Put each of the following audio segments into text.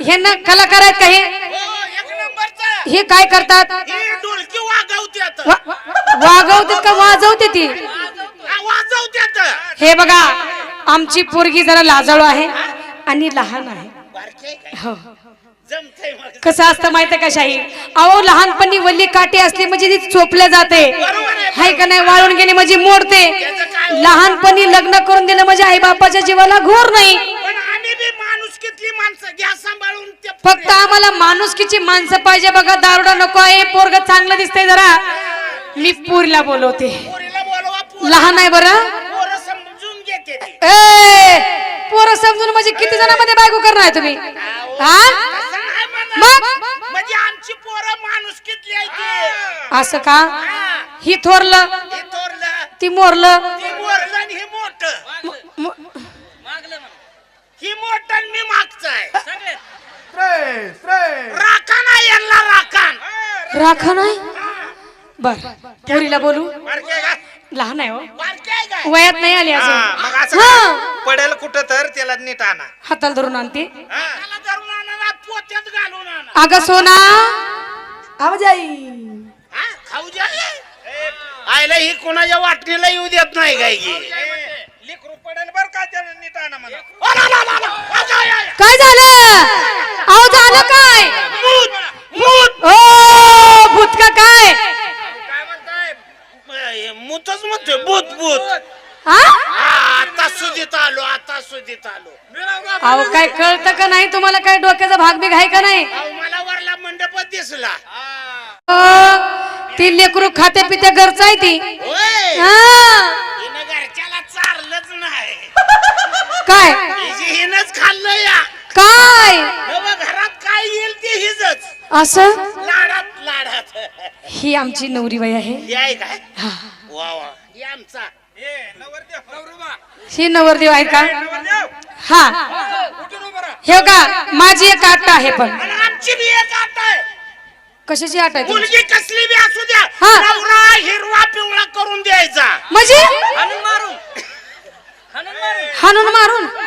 ह्यांना कलाकार आहेत का हे? हो, काय करतात? वागवते वागवतात का वाजवते ती? हा, हे बघा आमची पोरगी जरा लाजाळू आहे आणि लहान आहे. हो. कसं असतं माहितीये का शाही? अहो लहानपणी वल्ली काठी असली म्हणजे ती चोपल्या जाते. हाय का नाही वाळून गेली म्हणजे मोडते? लहानपणी लग्न करून दिलं म्हणजे आई बापाच्या जीवाला घोर नाही. घ्या सांभाळून ते फक्त आम्हाला माणुसकीची माणसं पाहिजे बघा दारुडा नको आहे पोरग चांगलं दिसतंय जरा. मी पुरीला बोलवते. पोरीला बोलवा पोरं- लहान आहे बरं. पोरं समजून घेते ती. ए पोरं समजून म्हणजे किती जणांमध्ये बायको करणार आहे तुम्ही? हा? तसं नाही म्हणत. मग? म्हणजे आमची पोरं माणूस आहे ती. असं का? हा. थोरलं? हे थोरलं. ती मोरलं? ते मोरलं आणि हे मोठं. म- म- ही मोठं आणि मी मागचं आहे श्रेय श्रेय राखण आहे यांना राखण राखा नाही? बर पोरीला बोलू. बारकी आहे का? लहान आहे हो. बारकी आहे काय? वयात नाही आली हा, अजून मग असं हा. पडेल कुठं तर त्याला नीट आणा. हाताला धरून आणते. त्याला धरून आणा ना, पोत्यात घालून आणा. अगं सोना. आवाज आई. हा, खाऊ द्या आयला ही कुणाच्या वाटणीला येऊ देत नाही काय की? लेकरू पडेल बर. काय झालं? अहो झालं काय? भूत, भूत. ओ भूत का काय? हे मूतच म्हणतोय भूत भूत. हा हा, आता सुधीत आलो आता सुधीत आलो. अहो काय कळतं का नाही? तुम्हाला काय डोक्याचा भाग बिग आहे का नाही? अहो, मला वरला मंडपच दिसला. अ, ती लेकरू खाते पिते घरचं आहे ती. होय. हा. काय? हिनच खाल्लं या. काय? घरात काय येईल ते हिजच. असं? लाडात लाडात. ही आमची नवरी बाई आहे. हे आहे काय? वा वा. हे आमचा. ए नवरदेव नवरुबा. ही नवरदेव आहे का? नवरदेव. हा. उठून उभं राहा. हे का माझी एक आट आहे पण. आणि आमची बी एक आट आहे. कशाची आट आहे तुमची? मुलगी कसली बी असू द्या. हा. नवरा हिरवा पिवळा करून द्यायचा. म्हणजे? हाणून मारून. हो.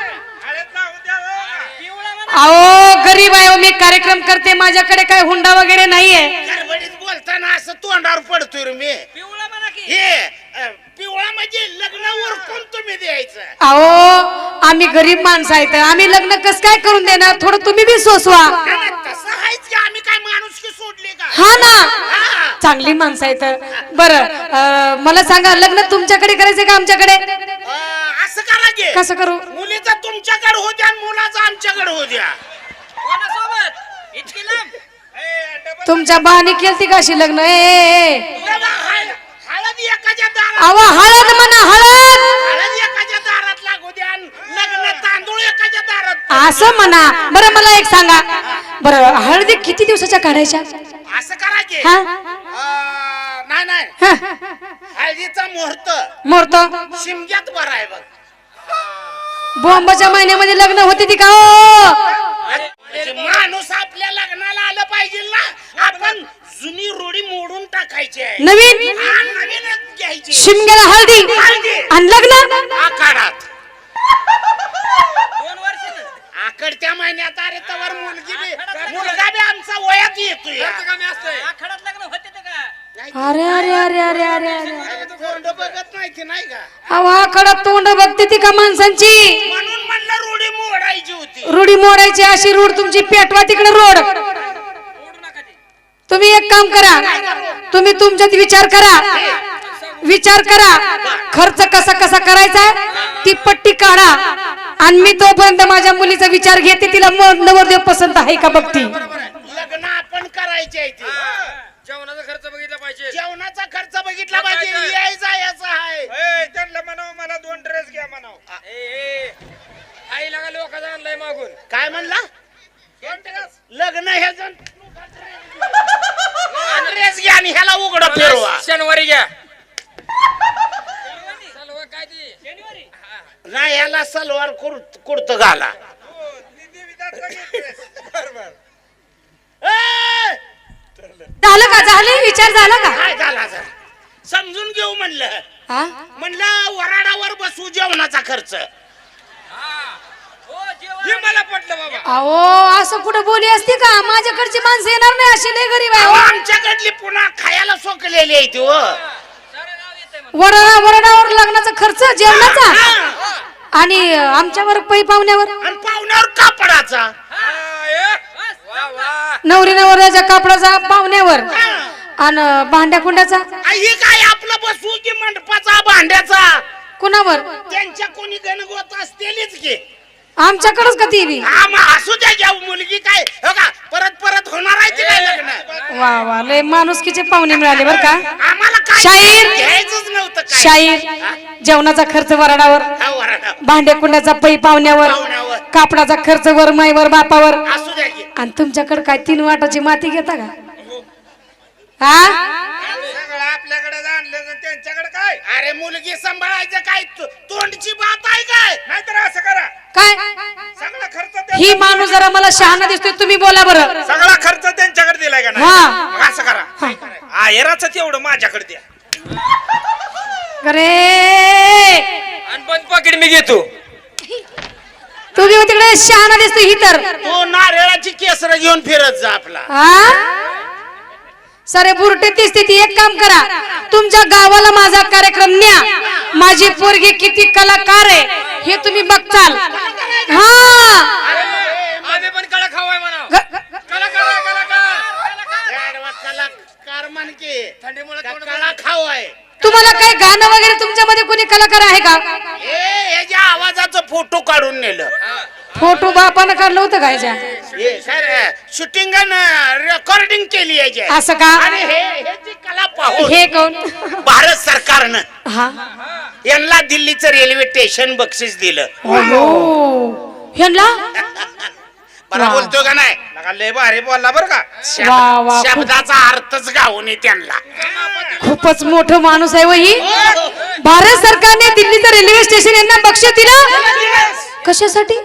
अहो गरीब आहे हो, मी कार्यक्रम करते. माझ्याकडे काय हुंडा वगैरे नाहीये. गडबडीत बोलताना असं तोंडावर पडतोय रे मी. पिवळा म्हणा की. हे अ, पिवळा म्हणजे लग्नावर कोण तुम्ही द्यायचं. अहो आम्ही गरीब माणसं आहेत. आम्ही लग्न कस काय करून देणार? थोडं तुम्ही बी सोसवा. नाही, तसं आहेच की आम्ही काय माणूस की सोडले का? हा ना. चांगली माणसं आहेत. बरं अं, मला सांगा लग्न तुमच्याकडे करायचं का आमच्याकडे? की कसं करू? मुलीचा तुमच्याकडे होऊ द्या आणि मुलाचा आमच्याकडे होऊ द्या. कोणासोबत? इतकी लांब? ए डबल तुमच्या बानी केलती का अशी लग्न? ए, ए ए. तेव्हा हळ- हळद एकाच्या दारात हळद म्हणा हळद! हळद एकाच्या दारात लागू द्या आणि लग्न तांदूळ एकाच्या दारात असं म्हणा. बरं मला एक सांगा. बरं हळदी किती दिवसाच्या काढायच्या? असं करा की. हा? अ, नाही नाही. हा. हळदीचा मुहूर्त. मोरतो शिमग्यात बरा आहे बघ. बॉम्बाच्या महिन्यामध्ये लग्न होते ती का हो? माणूस आपल्या लग्नाला आलं पाहिजे ना. आपण जुनी रोडी मोडून टाकायची आहे. नवीन? हा, नवीनच घ्यायची. शिमग्याला हळदी? हळदी. आणि लग्न? आखाडात. दोन वर्ष आकडत्या महिन्यात अरे तवर मुलगी बी मुलगा बी आमचा वयात येतोय. कमी असतंय आखाड्यात लग्न होते ते का? अरे अरे अरे अरे अरे अरे अरे, तोंड बघत नाही की? नाही का तोंड बघते ती का माणसांची? म्हणून म्हणलं रोडी मोडायची होती. रुडी मोडायची अशी रूढ तुमची पेटवा तिकडे रोड. ओढू नका ते तुम्ही एक काम करा. तुम्ही तुमच्यात विचार करा. विचार करा. खर्च कसा कसा करायचा ती पट्टी काढा. आणि मी तोपर्यंत माझ्या मुलीचा विचार घेते तिला म- नवरदेव पसंत आहे का बघती? लग्न आपण करायचे आहे ते. जेवणाचा खर्च बघितला पाहिजे. जेवणाचा खर्च बघितला पाहिजे. यायचा याचा आहे ए, त्यांना म्हणावं मला दोन ड्रेस घ्या म्हणाव. आई लागा लोकांचा आणलाय मागून. काय म्हणला? लग्न हे जण ड्रेस घ्या आणि ह्याला उघड फिरवा. शनिवारी घ्या. काय ती? शनिवारी? नाही ह्याला सलवार कुर्त कुर्त घाला. झालं विचार झाला का? काय झाला जरा? समजून घेऊ म्हणलं. हा? म्हणलं वराडावर बसू जेवणाचा खर्च. हो जेवण हे मला पटलं बाबा. अहो असं कुठं बोली असते का? माझ्याकडची माणसं येणार नाही अशी लय गरीब आहे अहो, हो. आमच्याकडली पुन्हा खायला सोकलेली आहे ती हो. वरडा वरडावर लग्नाचा खर्च जेवणाचा? आणि आमच्यावर पै पाहुण्यावर? आणि पाहुण्यावर कापडाचा. हा, नवरी नवऱ्याच्या कापडाचा पाहुण्यावर. आणि भांड्या कुंड्याचा? ही काय आपलं बसू की मंडपाचा भांड्याचा? कुणावर? त्यांच्या कोणी गणगोत असतेलीच की. आमच्याकडच का ती बी? हा असू द्या घ्या मुलगी काय हो का परत परत होणार आहे लग्न? वा वा लय माणुसकीचे पाहुणे मिळाले बर का? आम्हाला काय शाहीर. घ्यायचंच नव्हतं काय. शाहीर! जेवणाचा खर्च वरडावर हा, वराडा. भांडे कुंड्याचा पै पाहुण्यावर पाहुण्यावर. कापडाचा खर्च वर माईवर बापावर. असू द्या की. आणि तुमच्याकडे काय तीन वाटाची माती घेता का? हा? सगळं आपल्याकडे आणलं आणि त्यांच्याकडे काय? अरे मुलगी सांभाळायचं काय? तो- तोंडची बात आहे काय? नाहीतर असं करा. काय? सगळा खर्च त्या- ही माणूस जरा मला शहाणा दिसतोय तुम्ही बोला बरं. सगळा खर्च त्यांच्याकडे दिलाय का नाही? हा. मग असं करा. आयराचं तेवढं माझ्याकडे द्या. अरे! आणि बंद पाकिट मी घेतो. तुम्ही तिकडे शहाणा दिसतोय ही तर. तो नारळाची केसर घेऊन फिरत जा आपला. हा? सारे बुरटे ती एक काम करा. तुमच्या गावाला माझा कार्यक्रम न्या. माझी पोरगी किती कलाकार आहे हे तुम्ही हा. आहे तुम्हाला काही गाणं वगैरे तुमच्यामध्ये कोणी कलाकार आहे का? आवाजाचं फोटो काढून नेलं. फोटो बापानं काढलं होतं का ह्याच्या? हे सर शूटिंग रेकॉर्डिंग केली याची असं का? आणि हे ह्याची कला पाहून हे कोण? भारत सरकारनं हा? यांना दिल्लीचं रेल्वे स्टेशन बक्षीस दिलं. हो ह्यांना वा. बोलतो का नाही? नका लय भारी बोलला बरं का. शब्द- वा, वा, खूप- शब्दाचा अर्थच गावून आहे त्यांना. खूपच मोठं माणूस आहे वही. भारत सरकारने दिल्लीचं रेल्वे स्टेशन यांना बक्षीस दिलं? कशासाठी?